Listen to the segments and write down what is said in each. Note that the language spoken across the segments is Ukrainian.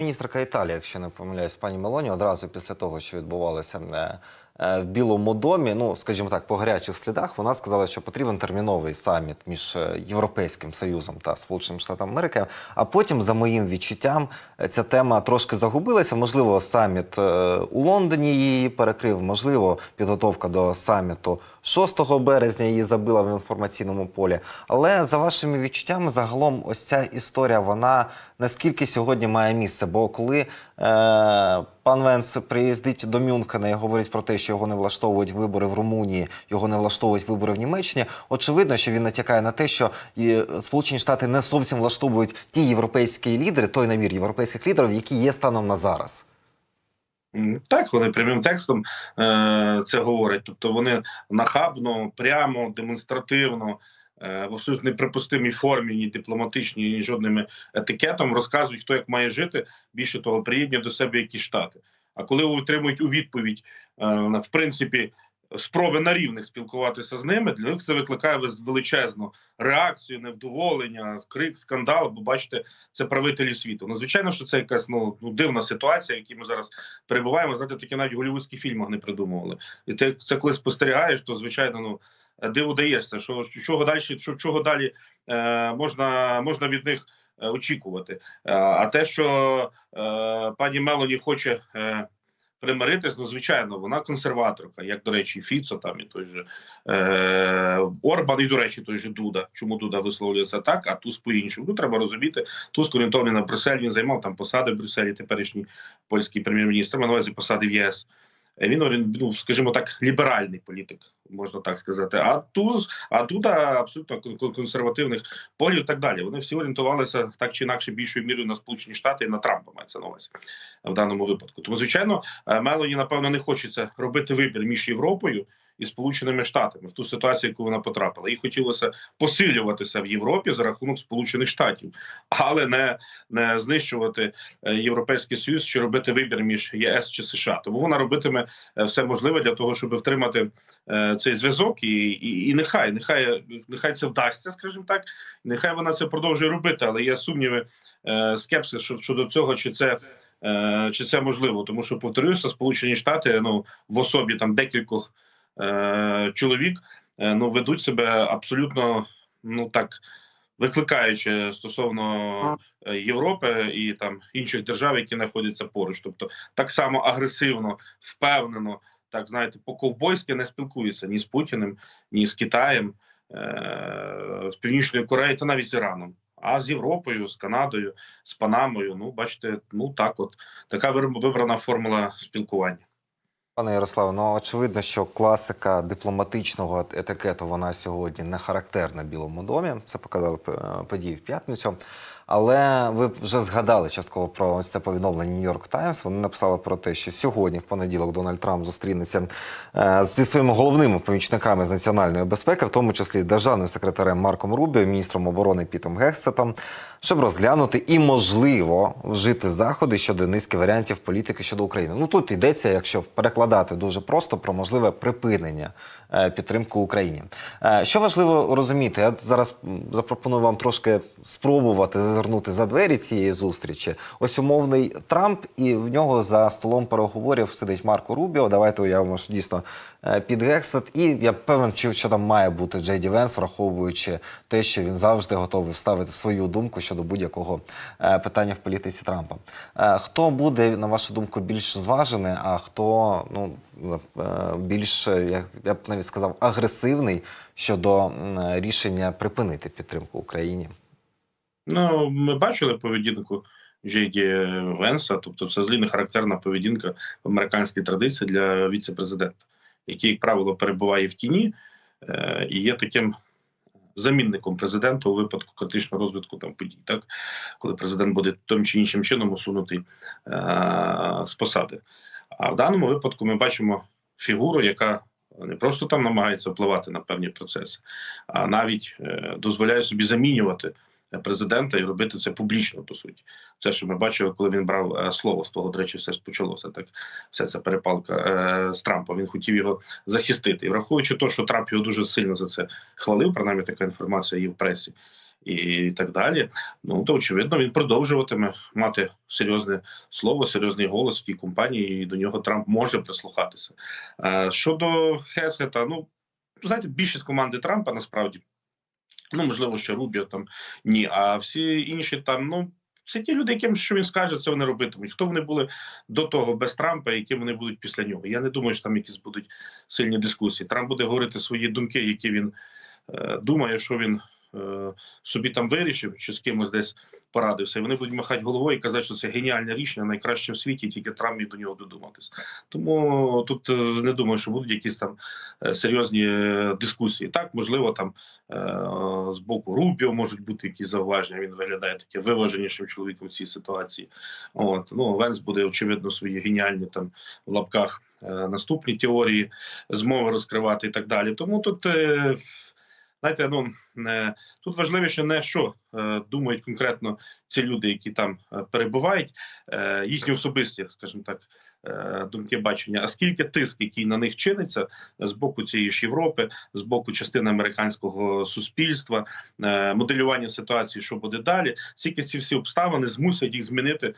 Міністерка Італії, якщо не помиляюсь, пані Мелоні, одразу після того, що відбувалося е, е, в Білому домі, ну скажімо так, по гарячих слідах, вона сказала, що потрібен терміновий саміт між е, Європейським Союзом та Сполученими Штатами Америки. А потім, за моїм відчуттям, ця тема трошки загубилася. Можливо, саміт у Лондоні її перекрив, можливо, підготовка до саміту 6 березня її забила в інформаційному полі. Але за вашими відчуттями, загалом, ось ця історія, вона наскільки сьогодні має місце? Бо коли е, пан Венс приїздить до Мюнхена і говорить про те, що його не влаштовують вибори в Румунії, його не влаштовують вибори в Німеччині, очевидно, що він натякає на те, що Сполучені Штати не зовсім влаштовують ті європейські лідери, той набір європейських лідерів, які є станом на зараз. Так, вони прямим текстом е, це говорять. Тобто вони нахабно, прямо, демонстративно, е, в абсолютно неприпустимій формі, ні дипломатичній, ні жодним етикетом розказують, хто як має жити. Більше того, приєднує до себе якісь штати. А коли отримують у відповідь, е, в принципі, спроби на рівних спілкуватися з ними, для них це викликає величезну реакцію, невдоволення, крик, скандал. Бо бачите, це правителі світу. Ну, звичайно, що це якась ну, ну дивна ситуація, в якій ми зараз перебуваємо. Знаєте, таке навіть в голівудських фільмах не придумували. І ти це коли спостерігаєш, то звичайно, ну диву даєшся, що що- чого далі, що чого далі е, можна, можна від них е, очікувати. Е, а те, що е, пані Мелоні хоче. Е, Примиритись, ну звичайно, вона консерваторка, як до речі, Фіцо там і той же е, Орбан, і до речі, той же Дуда. Чому Дуда висловлюється так, а Туз по-іншому. Ну треба розуміти. Туз орієнтований на Брюссель, він займав там посади в Брюсселі, теперішній польський прем'єр-міністр, на увазі посади в ЄС. Він ну, скажімо так, ліберальний політик, можна так сказати. А Туз, а тут абсолютно кон- кон- консервативних полів і так далі. Вони всі орієнтувалися так чи інакше більшою мірою на Сполучені Штати і на Трампа мається на увазі в даному випадку. Тому, звичайно, е, Мелоні, напевно, не хочеться робити вибір між Європою і Сполученими Штатами в ту ситуацію, яку вона потрапила. Їй хотілося посилюватися в Європі за рахунок Сполучених Штатів, але не, не знищувати е, Європейський Союз чи робити вибір між ЄС чи США. Тому вона робитиме е, все можливе для того, щоб втримати е, цей зв'язок, і, і, і нехай, нехай, нехай це вдасться, скажімо так. Нехай вона це продовжує робити, але є сумніви, скепсис щодо- цього, чи це. Чи це можливо? Тому що повторюся, Сполучені Штати ну в особі там декількох чоловік е, ну ведуть себе абсолютно ну так викликаючи стосовно е, Європи і там інших держав, які знаходяться поруч. Тобто так само агресивно, впевнено, так знаєте, по ковбойськи не спілкуються ні з Путіним, ні з Китаєм, е, з Північною Кореєю та навіть з Іраном. А з Європою, з Канадою, з Панамою, ну бачите, ну так, от така вибрана формула спілкування. Пане Ярославе, ну очевидно, що класика дипломатичного етикету вона сьогодні не характерна Білому домі. Це показали е, події в п'ятницю. Але ви вже згадали частково про це повідомлення Нью-Йорк Таймс. Вони написали про те, що сьогодні, в понеділок, Дональд Трамп зустрінеться е, зі своїми головними помічниками з національної безпеки, в тому числі державним секретарем Марком Рубіо, міністром оборони Пітом Гексетом, щоб розглянути і можливо вжити заходи щодо низки варіантів політики щодо України. Ну тут йдеться, якщо перекладати дуже просто про можливе припинення е, підтримки Україні. Е, Що важливо розуміти, я зараз запропоную вам трошки спробувати зазирнути за двері цієї зустрічі. Ось умовний Трамп, і в нього за столом переговорів сидить Марко Рубіо. Давайте уявимо, що дійсно е, під Гексет. І я певен, чи- що там має бути Джей Ді Венс, враховуючи те, що він завжди готовий вставити свою думку щодо будь-якого е, питання в політиці Трампа. Е, Хто буде, на вашу думку, більш зважений, а хто ну більш я, я б навіть сказав агресивний щодо рішення припинити підтримку Україні? Ну, ми бачили поведінку Джейді Венса, тобто це злі не характерна поведінка в американській традиції для віце-президента, який, як правило, перебуває в тіні е, і є таким замінником президента у випадку критичного розвитку там подій, так коли президент буде тим чи іншим чином усунутий е, з посади. А в даному випадку ми бачимо фігуру, яка не просто там намагається впливати на певні процеси, а навіть е, дозволяє собі замінювати президента і робити це публічно по суті. Це, що ми бачили, коли він брав е, слово з того, до речі, все ж почалося. Так вся ця перепалка е, з Трампом. Він хотів його захистити. І враховуючи те, що Трамп його дуже сильно за це хвалив, принаймні така інформація є в пресі. і так далі. Ну то очевидно, він продовжуватиме мати серйозне слово, серйозний голос в тій компанії, і до нього Трамп може прислухатися. Е, щодо Хесгета, ну знаєте, більшість команди Трампа насправді. Ну, можливо, ще Рубіо там ні. А всі інші там, ну це ті люди, яким що він скаже, це вони робитимуть. Хто вони були до того без Трампа, яким вони будуть після нього? Я не думаю, що там якісь будуть сильні дискусії. Трамп буде говорити свої думки, які він е, думає, що він собі там вирішив, чи з кимось десь порадився. І вони будуть махати головою і казати, що це геніальне рішення, найкраще в світі, тільки Трамп міг до нього додуматись. Тому тут е, не думаю, що будуть якісь там е, серйозні е, дискусії. Так, можливо, там е, з боку Рубіо можуть бути якісь зауваження. Він виглядає таке виваженішим чоловіком в цій ситуації. От ну Венс буде очевидно свої геніальні там в лапках е, наступні теорії змови розкривати і так далі. Тому тут. Знаєте, ну е, тут важливіше не що е, думають конкретно ці люди, які там е, перебувають, їхні особисті, скажімо так, думки бачення, а скільки тиск, який на них чиниться з боку цієї ж Європи, з боку частини американського суспільства, моделювання ситуації, що буде далі, скільки ці всі обставини змусять їх змінити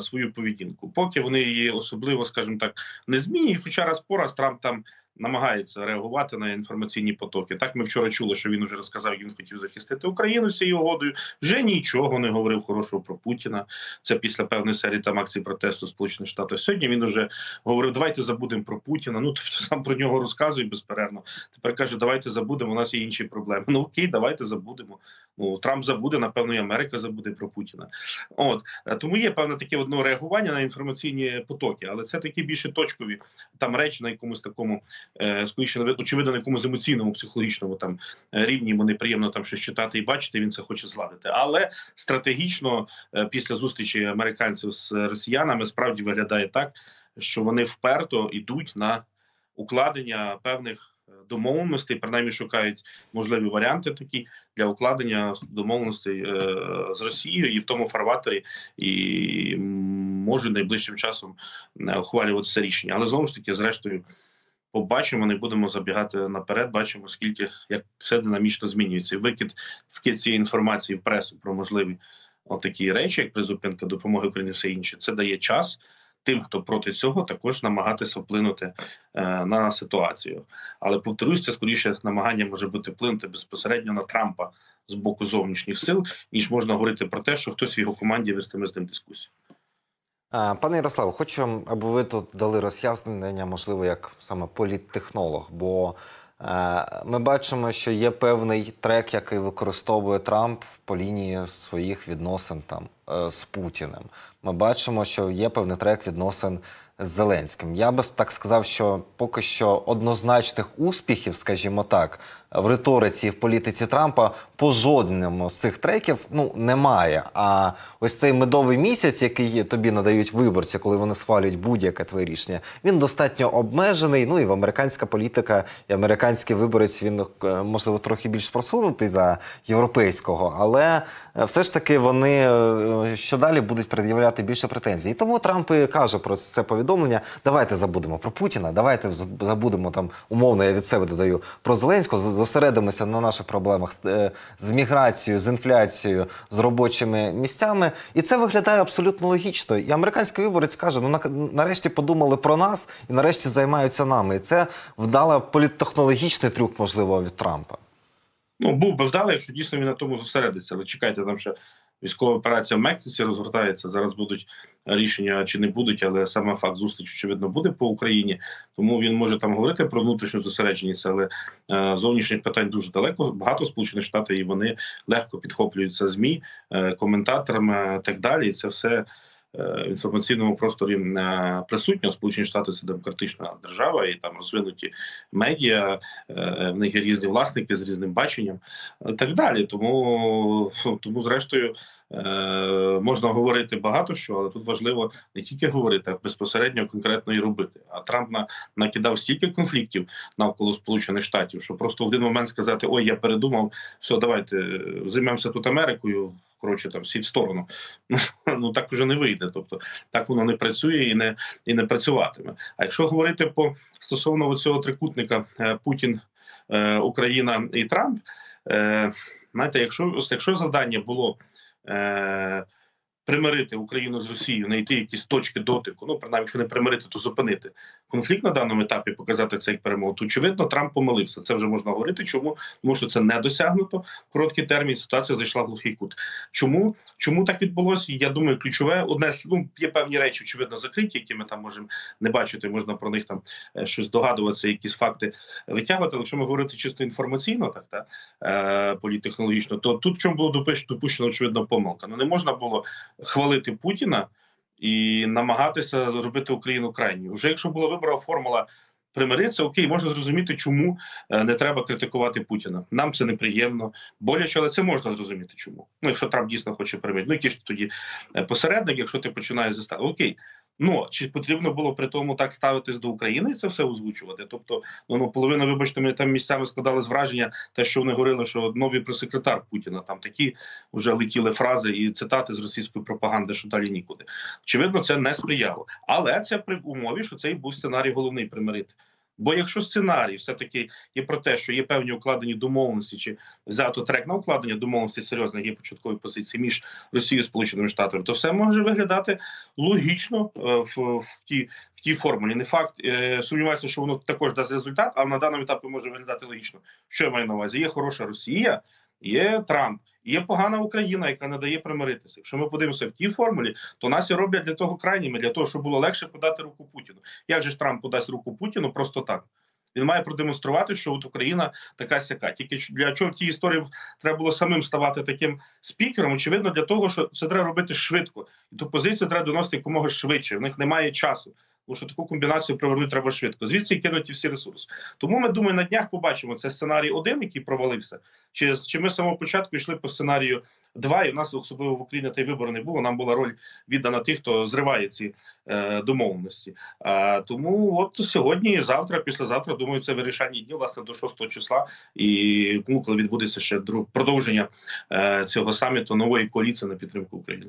свою поведінку, поки вони її особливо, скажімо так, не змінюють. Хоча раз по раз Трамп там намагається реагувати на інформаційні потоки. Так ми вчора чули, що він уже розказав, він хотів захистити Україну цією угодою. Вже нічого не говорив хорошого про Путіна. Це після певної серії там акцій протесту Сполучених Штатів. Сьогодні він уже говорив: давайте забудемо про Путіна. Ну тобто сам про нього розказує безперервно. Тепер каже, давайте забудемо. У нас є інші проблеми. Ну окей, давайте забудемо. Ну Трамп забуде, напевно, і Америка забуде про Путіна. От Е, тому є певне таке одно реагування на інформаційні потоки, але це такі більше точкові там речі на якомусь такому скоріше очевидно, на якомусь емоційному, психологічному там е, рівні. Йому неприємно там щось читати і бачити. Він це хоче зладити. Але стратегічно е, після зустрічі американців з росіянами справді виглядає так, що вони вперто йдуть на укладення певних. е, Домовленостей, принаймні шукають можливі варіанти такі для укладення домовленостей е, з Росією і в тому фарватері, і може найближчим часом е, ухвалювати це рішення. Але знову ж таки, зрештою, побачимо, не будемо забігати наперед. Бачимо, скільки як все динамічно змінюється. Викид вкид цієї інформації в пресу про можливі отакі речі, як призупинка допомоги Україні, все інше. Це дає час. Тим, хто проти цього, також намагатися вплинути е, на ситуацію. Але повторюсь, це скоріше намагання може бути вплинути безпосередньо на Трампа з боку зовнішніх сил, ніж можна говорити про те, що хтось в його команді вестиме з ним дискусію. Пане Ярославе, хочу, аби ви тут дали роз'яснення, можливо, як саме політтехнолог, бо е, ми бачимо, що є певний трек, який використовує Трамп по лінії своїх відносин там е, з Путіним. Ми бачимо, що є певний трек відносин з Зеленським. Я би так сказав, що поки що однозначних успіхів, скажімо так, в риториці в політиці Трампа по жодному з цих треків ну немає. А ось цей медовий місяць, який тобі надають виборці, коли вони схвалюють будь-яке твоє рішення, він достатньо обмежений. Ну і в американська політика і американський виборець він е, можливо трохи більш просунутий за європейського, але е, все ж таки вони е, що далі будуть пред'являти більше претензій. Тому Трамп і каже про це повідомлення: давайте забудемо про Путіна, давайте забудемо там умовно. Я від себе додаю про Зеленського. Зосередимося на наших проблемах з, е, міграцією, з інфляцією, з робочими місцями, і це виглядає абсолютно логічно. І американський виборець каже: ну нарешті подумали про нас і нарешті займаються нами. І це вдала політтехнологічний трюк, можливо, від Трампа. Ну був би вдалий, якщо дійсно він на тому зосередиться. Але чекайте, там ще військова операція в Мексиці розгортається. Зараз будуть рішення чи не будуть, але саме факт зустріч, очевидно, буде по Україні. Тому він може там говорити про внутрішню зосередженість, але е, зовнішніх питань дуже далеко. Багато сполучених штатів і вони легко підхоплюються змі е, коментаторами так далі. Це все. В інформаційному просторі е, присутньо Сполучені Штати це демократична держава, і там розвинуті медіа, е, в них є різні власники з різним баченням, і так далі. Тому, тому зрештою, е, можна говорити багато що, але тут важливо не тільки говорити, а безпосередньо конкретно і робити. А Трамп на, накидав стільки конфліктів навколо Сполучених Штатів, що просто в один момент сказати: Ой, я передумав, все, давайте займемося тут Америкою. Коротше, там всі в сторону. Ну так вже не вийде. Тобто так воно не працює і не і не працюватиме. А якщо говорити по стосовно цього трикутника Путін, Україна і Трамп, Знаєте, якщо якщо завдання було е, примирити Україну з Росією, знайти якісь точки дотику, ну принаймні, якщо не примирити, то зупинити конфлікт на даному етапі, показати це як перемогу, то очевидно Трамп помилився. Це вже можна говорити. Чому тому, що це не досягнуто в короткий термін. Ситуація зайшла в глухий кут. Чому чому так відбулося? Я думаю, ключове одне ну є певні речі, очевидно, закриті, які ми там можемо не бачити. Можна про них там е, щось догадуватися, якісь факти витягувати. Але якщо ми говорити чисто інформаційно, так та е, політехнологічно, то тут в чому було допущено очевидно помилка. Ну не можна було хвалити Путіна і намагатися зробити Україну крайньою. Уже якщо була вибрана формула примиритися, окей, можна зрозуміти, чому е, не треба критикувати Путіна. Нам це неприємно, боляче, але це можна зрозуміти, чому. Ну, якщо Трамп дійсно хоче примирити. Ну, який ж тоді е, посередник, якщо ти починаєш заставити. окей. Ну чи потрібно було при тому так ставитись до України і це все озвучувати? Тобто, ну, ну половина, вибачте, мені там місцями складалось враження, те, що вони говорили, що новий пресекретар Путіна там такі вже летіли фрази і цитати з російської пропаганди, що далі нікуди. Очевидно, це не сприяло. Але це при умові, що цей був сценарій головний примирити. Бо якщо сценарій все-таки є про те, що є певні укладені домовленості, чи взято трек на укладення домовленості серйозних є початкові позиції між Росією і Сполученими Штатами, то все може виглядати логічно е, в, в тій в тій формулі. Не факт е, сумніваюся, що воно також дасть результат, але на даному етапі може виглядати логічно. Що я маю на увазі? Є хороша Росія, є Трамп, є погана Україна, яка не дає примиритися. Якщо ми подивимося в тій формулі, то нас і роблять для того крайніми, для того, щоб було легше подати руку Путіну. Як же ж Трамп подасть руку Путіну просто так? Він має продемонструвати, що от Україна така сяка. Тільки для чого в тій історії треба було самим ставати таким спікером? Очевидно, для того, що це треба робити швидко, і ту позицію треба доносити якомога швидше. В них немає часу. Тому що таку комбінацію привернути треба швидко. Звідси і кинуті всі ресурси. Тому ми думаю, на днях побачимо це сценарій один, який провалився. Чи, чи ми з самого початку йшли по сценарію два, і в нас особливо в Україні та й вибору не було. Нам була роль віддана тих, хто зриває ці е, домовленості. А, тому от сьогодні, завтра, післязавтра, думаю, це вирішальні дні, власне, до 6 числа. І ну, коли відбудеться ще друг продовження е, цього саміту нової коаліції на підтримку України.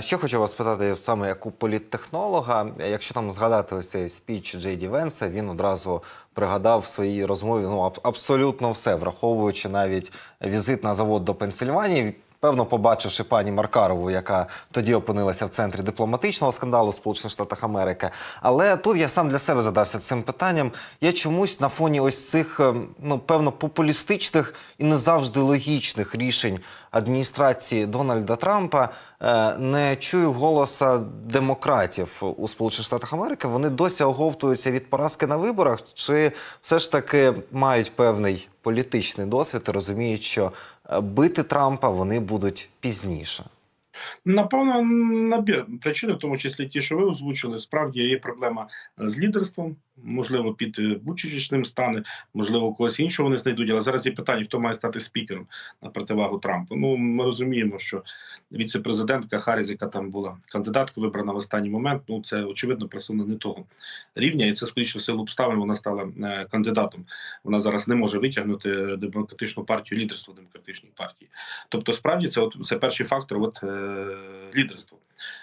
Ще хочу вас питати саме як у політтехнолога. Якщо там згадати ось цей спіч Джейді Венса, він одразу пригадав в своїй розмові ну абсолютно все, враховуючи навіть візит на завод до Пенсильванії. Певно, побачивши пані Маркарову, яка тоді опинилася в центрі дипломатичного скандалу Сполучених Штатах Америки. Але тут я сам для себе задався цим питанням. Я чомусь на фоні ось цих ем, ну певно популістичних і не завжди логічних рішень адміністрації Дональда Трампа е, не чую голоса демократів у Сполучених Штатах Америки. Вони досі оговтуються від поразки на виборах, чи все ж таки мають певний політичний досвід і розуміють, що е, бити Трампа вони будуть пізніше. Напевно, набір причин, в тому числі ті, що ви озвучили, справді є проблема з лідерством. Можливо, під е, Бучичним стане, можливо, когось іншого вони знайдуть. Але зараз є питання, хто має стати спікером на противагу Трампу. Ну ми розуміємо, що віце-президентка Харріс, яка там була кандидаткою, вибрана в останній момент. Ну це очевидно персона не того рівня, і це скоріше силу обставин. Вона стала е, кандидатом. Вона зараз не може витягнути демократичну партію, лідерство демократичної партії. Тобто, справді, це от це перший фактор. От е, лідерство.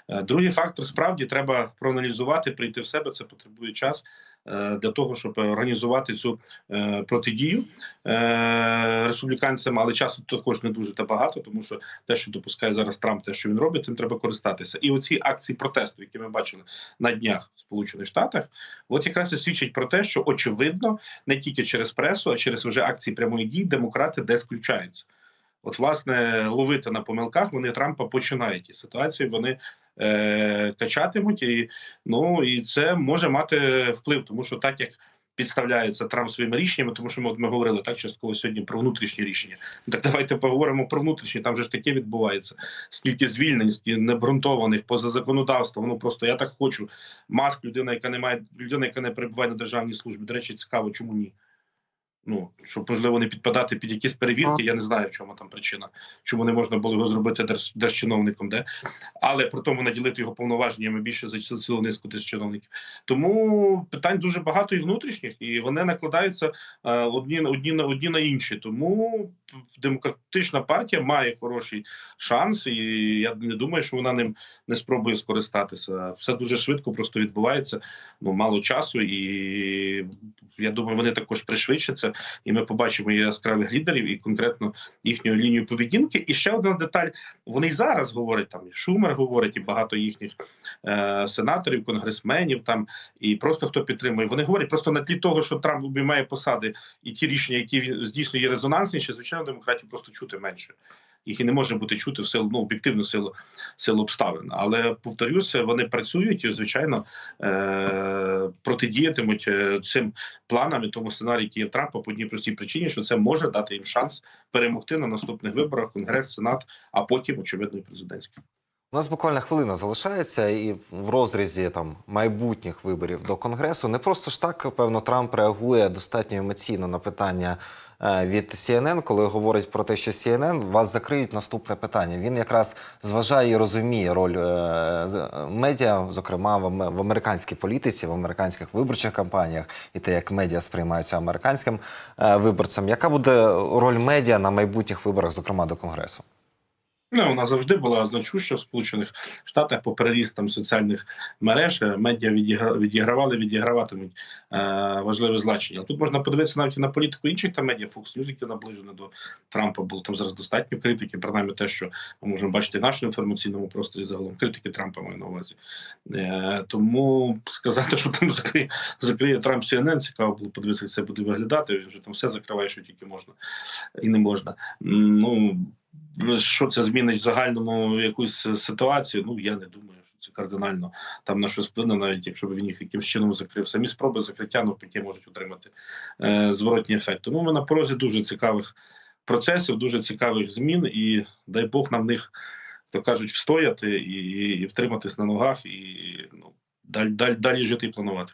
Е, Другий фактор справді треба проаналізувати, прийти в себе. Це потребує час е, для того, щоб організувати цю е, протидію е, республіканцям, але часу також не дуже та багато, тому що те, що допускає зараз Трамп, те, що він робить, цим треба користатися. І оці акції протесту, які ми бачили на днях в Сполучених Штатах, от якраз і свідчить про те, що очевидно не тільки через пресу, а через вже акції прямої дії демократи десь включаються. От, власне, ловити на помилках вони Трампа починають і ситуацію вони е, качатимуть, і ну і це може мати вплив, тому що так як підставляється Трамп своїми рішеннями, тому що ми, от ми говорили так частково сьогодні про внутрішні рішення. Ну, Так давайте поговоримо про внутрішні. Там же ж таке відбувається. Скільки звільнень, скільки необґрунтованих поза законодавством. Ну просто я так хочу. Маск, людина, яка не має людина, яка не перебуває на державній службі. До речі, цікаво, чому ні. Ну, щоб можливо не підпадати під якісь перевірки, я не знаю, в чому там причина, чому не можна було його зробити держ, держчиновником, де але при тому наділити його повноваженнями більше за цілу, низку держчиновників. Тому питань дуже багато і внутрішніх, і вони накладаються е, одні на одні на одні на інші. Тому демократична партія має хороший шанс, і я не думаю, що вона ним не спробує скористатися. Все дуже швидко просто відбувається. Ну мало часу, і я думаю, вони також пришвидшаться. І ми побачимо яскравих лідерів і конкретно їхню лінію поведінки. І ще одна деталь: вони й зараз говорять там і Шумер говорить, і багато їхніх е, сенаторів, конгресменів там і просто хто підтримує. Вони говорять просто на тлі того, що Трамп обіймає посади, і ті рішення, які він здійснює, є резонансніші, звичайно, демократів просто чути менше. Їх і не може бути чути в силу ну, об'єктивну силу силу обставин. Але повторюся, вони працюють і звичайно е- протидіятимуть е, цим планам і тому сценарію, який Трампа по одній простій причині, що це може дати їм шанс перемогти на наступних виборах Конгрес, Сенат, а потім очевидно і президентський. У нас буквально хвилина залишається, і в розрізі там майбутніх виборів до конгресу не просто ж так, певно, Трамп реагує достатньо емоційно на питання від CNN, коли говорить про те, що CNN вас закриють наступне питання. Він якраз зважає і розуміє роль е, медіа, зокрема в, американській політиці, в американських виборчих кампаніях, і те, як медіа сприймаються американським е, виборцям. Яка буде роль медіа на майбутніх виборах, зокрема до конгресу? Ну, вона завжди була значуща в Сполучених Штатах по перерістам соціальних мереж. е, Медіа відігра- відігравали, відіграватимуть е, важливе значення. Тут можна подивитися навіть на політику інших там медіа, Fox News, які наближені до Трампа, було там зараз достатньо критики, принаймні те, що ми можемо бачити в нашому інформаційному просторі загалом. Критики Трампа маю на увазі. Е, тому сказати, що там закриє, закриє Трамп CNN, цікаво було подивитися, як це буде виглядати. Він вже там все закриває, що тільки можна і не можна. Ну що це змінить в загальному якусь ситуацію? Ну я не думаю, що це кардинально там на щось вплине, навіть якщо б він їх якимось чином закрив. Самі спроби закриття навпаки можуть отримати е, зворотній ефект. Тому ми на порозі дуже цікавих процесів, дуже цікавих змін, і дай Бог нам в них, то кажуть, встояти і, і, і втриматись на ногах, і ну далі, далі, далі жити і планувати.